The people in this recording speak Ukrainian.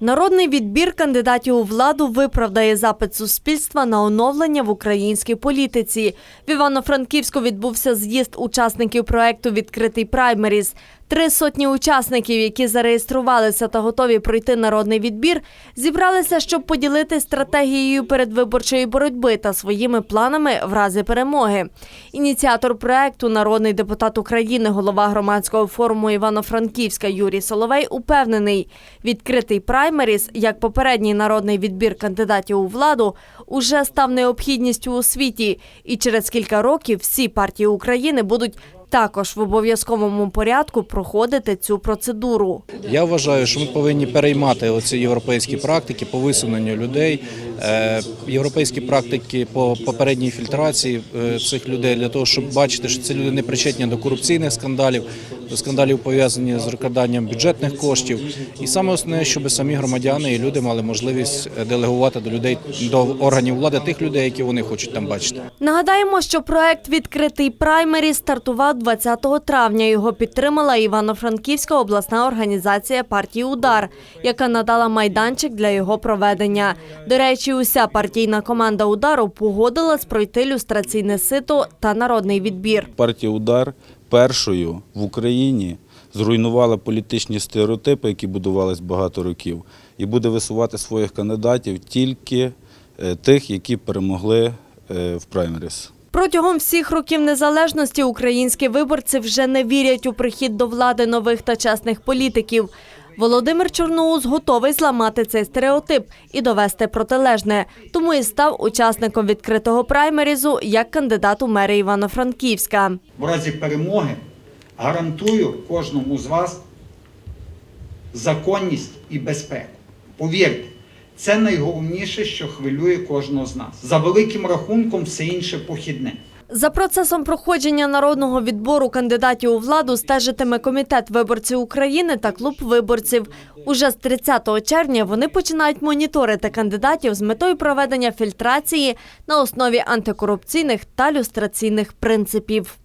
Народний відбір кандидатів у владу виправдає запит суспільства на оновлення в українській політиці. В Івано-Франківську відбувся з'їзд учасників проекту Відкритий праймеріз. Три сотні учасників, які зареєструвалися та готові пройти народний відбір, зібралися, щоб поділити стратегією передвиборчої боротьби та своїми планами в разі перемоги. Ініціатор проекту, народний депутат України, голова громадського форуму Івано-Франківська Юрій Соловей, упевнений, відкритий праймеріз, як попередній народний відбір кандидатів у владу, уже став необхідністю у світі, і через кілька років всі партії України будуть також в обов'язковому порядку проходити цю процедуру. Я вважаю, що ми повинні переймати оці європейські практики по висуненню людей, європейські практики по попередній фільтрації е, цих людей для того, щоб бачити, що ці люди не причетні до корупційних скандалів, до скандалів пов'язані з розкраданням бюджетних коштів. І саме основне, щоб самі громадяни і люди мали можливість е, делегувати до людей до органів влади тих людей, які вони хочуть там бачити. Нагадаємо, що проект відкритий праймері стартував 20 травня. Його підтримала Івано-Франківська обласна організація партії Удар, яка надала майданчик для його проведення. До речі, уся партійна команда удару погодилась пройти люстраційне сито та народний відбір. Партія Удар першою в Україні зруйнувала політичні стереотипи, які будувались багато років, і буде висувати своїх кандидатів тільки е, тих, які перемогли е, в праймеріс. Протягом всіх років незалежності українські виборці вже не вірять у прихід до влади нових та чесних політиків. Володимир Чорноус готовий зламати цей стереотип і довести протилежне, тому і став учасником відкритого праймерізу як кандидат у мери Івано-Франківська. в разі перемоги гарантую кожному з вас законність і безпеку. Повірте, це найголовніше, що хвилює кожного з нас. За великим рахунком, все інше похідне. За процесом проходження народного відбору кандидатів у владу стежитиме комітет виборців України та клуб виборців. Уже з 30 червня вони починають моніторити кандидатів з метою проведення фільтрації на основі антикорупційних та люстраційних принципів.